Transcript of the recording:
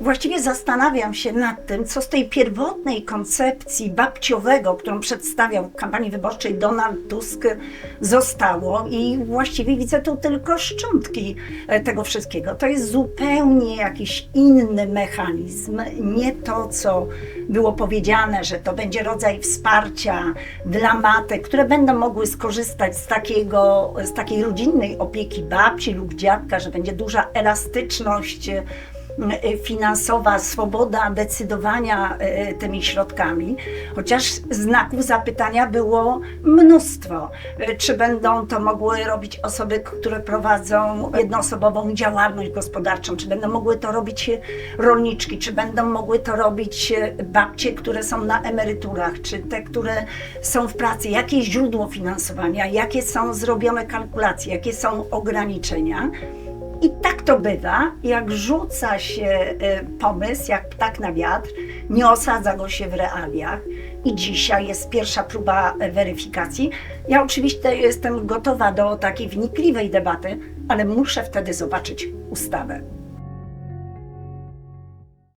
Właściwie zastanawiam się nad tym, co z tej pierwotnej koncepcji babciowego, którą przedstawiał w kampanii wyborczej Donald Tusk, zostało i właściwie widzę tu tylko szczątki e, tego wszystkiego. To jest zupełnie jakiś inny mechanizm, nie to, co było powiedziane, że to będzie rodzaj wsparcia dla matek, które będą mogły skorzystać z, takiego, z takiej rodzinnej opieki babci lub dziadka, że będzie duża elastyczność finansowa, swoboda decydowania e, tymi środkami, chociaż znaków zapytania było mnóstwo. E, Czy będą to mogły robić osoby, które prowadzą jednoosobową działalność gospodarczą, czy będą mogły to robić rolniczki, czy będą mogły to robić e, babcie, które są na emeryturach, czy te, które są w pracy, jakie źródło finansowania, jakie są zrobione kalkulacje, jakie są ograniczenia. To bywa, jak rzuca się e, pomysł, jak ptak na wiatr, nie osadza go się w realiach. I dzisiaj jest pierwsza próba weryfikacji. Ja oczywiście jestem gotowa do takiej wnikliwej debaty, ale muszę wtedy zobaczyć ustawę.